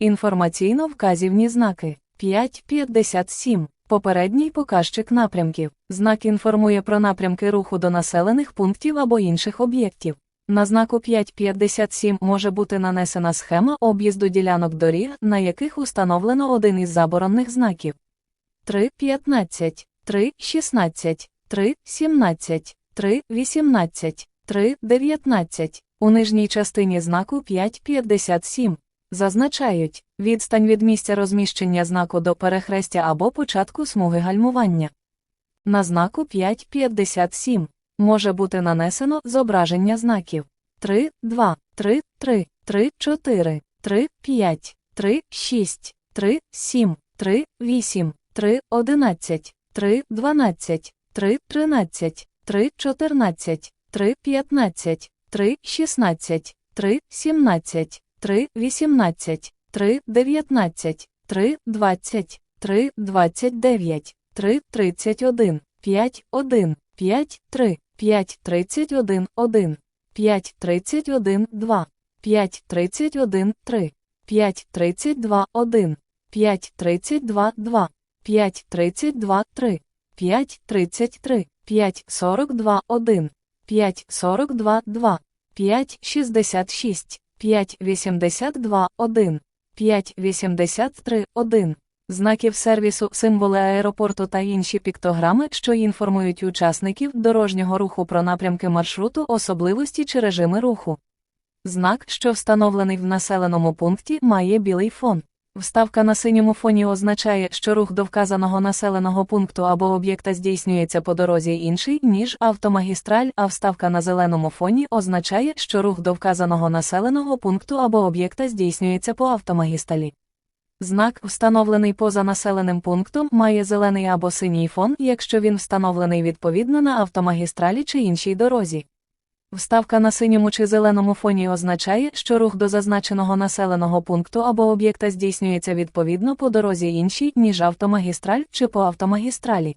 Інформаційно-вказівні знаки 5.57. Попередній показчик напрямків. Знак інформує про напрямки руху до населених пунктів або інших об'єктів. На знаку 5.57 може бути нанесена схема об'їзду ділянок доріг, на яких установлено один із заборонних знаків. 3.15, 3.16, 3.17, 3.18, 3.19. У нижній частині знаку 5.57 зазначають відстань від місця розміщення знаку до перехрестя або початку смуги гальмування. На знаку 5.57 може бути нанесено зображення знаків 3, 2, 3, 3, 3, 4, 3, 5, 3, 6, 3, 7, 3, 8, 3, 11, 3, 12, 3, 13, 3, 14, 3, 15, 3, 16, 3, 17, 3, 18, 3, 19, 3, 20, 3, 29, 3, 31, 5, 1, 5, 3, 5, 31, 1, 5, 31, 2, 5, 31, 3, 5, 32, 1, 5, 32, 2, 5, 32, 3, 5, 33, 5, 42, 1, 5, 42, 2, 5, 66, 5, 82, 1, 583 1. Знаків сервісу, символи аеропорту та інші піктограми, що інформують учасників дорожнього руху про напрямки маршруту, особливості чи режими руху. Знак, що встановлений в населеному пункті, має білий фон. Вставка на синьому фоні означає, що рух до вказаного населеного пункту або об'єкта здійснюється по дорозі інший, ніж автомагістраль, а вставка на зеленому фоні означає, що рух до вказаного населеного пункту або об'єкта здійснюється по автомагістралі. Знак, встановлений поза населеним пунктом, має зелений або синій фон, якщо він встановлений відповідно на автомагістралі чи іншій дорозі. Вставка на синьому чи зеленому фоні означає, що рух до зазначеного населеного пункту або об'єкта здійснюється відповідно по дорозі іншій, ніж автомагістраль чи по автомагістралі.